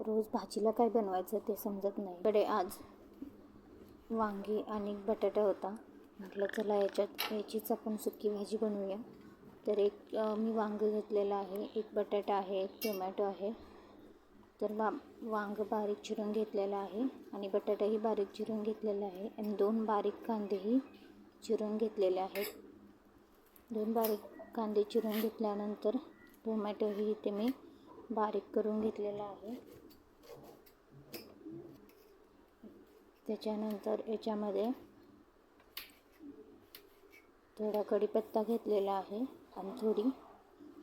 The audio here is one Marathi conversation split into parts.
रोज भाजीला काय बनवायचं ते समजत नाही. कडे आज वांगी आणि बटाटा होता. म्हटलं चला याच्यात याचीच आपण सुकी भाजी बनवूया. तर एक मी वांगं घेतलेलं आहे. एक बटाटा आहे एक टोमॅटो आहे. तर वा वांग बारीक चिरून घेतलेलं आहे आणि बटाटाही बारीक चिरून घेतलेला आहे. आणि दोन बारीक कांदेही चिरून घेतलेले आहेत. दोन बारीक कांदे चिरून घेतल्यानंतर टोमॅटोही इथे मी बारीक करून घेतलेला आहे. त्याच्यानंतर याच्यामध्ये थोडा कढीपत्ता घेतलेला आहे आणि थोडी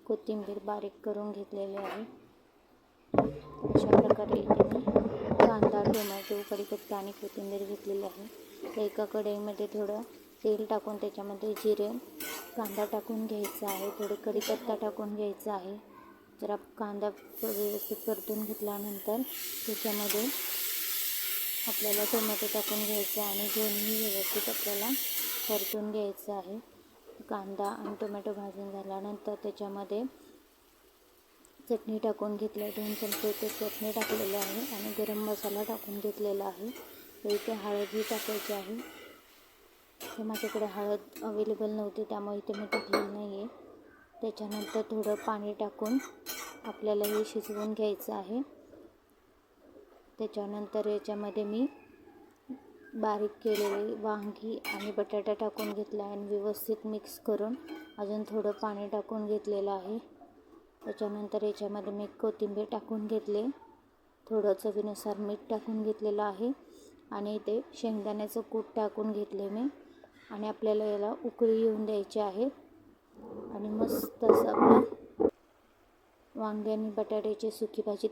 कोथिंबीर बारीक करून घेतलेली आहे. अशा प्रकारे इथे कांदा टोमॅटो कढीपत्ता आणि कोथिंबीर घेतलेली आहे. तर एका कढईमध्ये थोडं तेल टाकून त्याच्यामध्ये जिरे कांदा टाकून घ्यायचा आहे. थोडे कढीपत्ता टाकून घ्यायचा आहे. जरा कांदा व्यवस्थित परतून घेतल्यानंतर त्याच्यामध्ये आपल्याला टोमॅटो टाकून घ्यायचा आणि दोन्ही व्यवस्थित आपल्याला परतून घ्यायचं आहे. कांदा आणि टोमॅटो भाजून झाल्यानंतर त्याच्यामध्ये चटणी टाकून घेतलं दोन चमचे ते चटणी टाकलेली आहे आणि गरम मसाला टाकून घेतलेला आहे. तर इथे हळदही टाकायची आहे. तर माझ्याकडे हळद अवेलेबल नव्हती त्यामुळे इथे मी टाकलेली नाही आहे त्याच्यानंतर थोडं पाणी टाकून आपल्याला हे शिजवून घ्यायचं आहे. त्याच्यानंतर याच्यामध्ये मी बारीक केलेले वांगी आणि बटाटा टाकून घेतला आणि व्यवस्थित मिक्स करून अजून थोडं पाणी टाकून घेतलेलं आहे. त्याच्यानंतर याच्यामध्ये मी कोथिंबीर टाकून घेतले. थोडं चवीनुसार मीठ टाकून घेतलेलं आहे आणि ते शेंगदाण्याचं कूट टाकून घेतले मी आणि आपल्याला याला उकळी येऊन द्यायची आहे. आणि मस्त असं आपण वांगे आणि बटाट्याची सुकी भाजी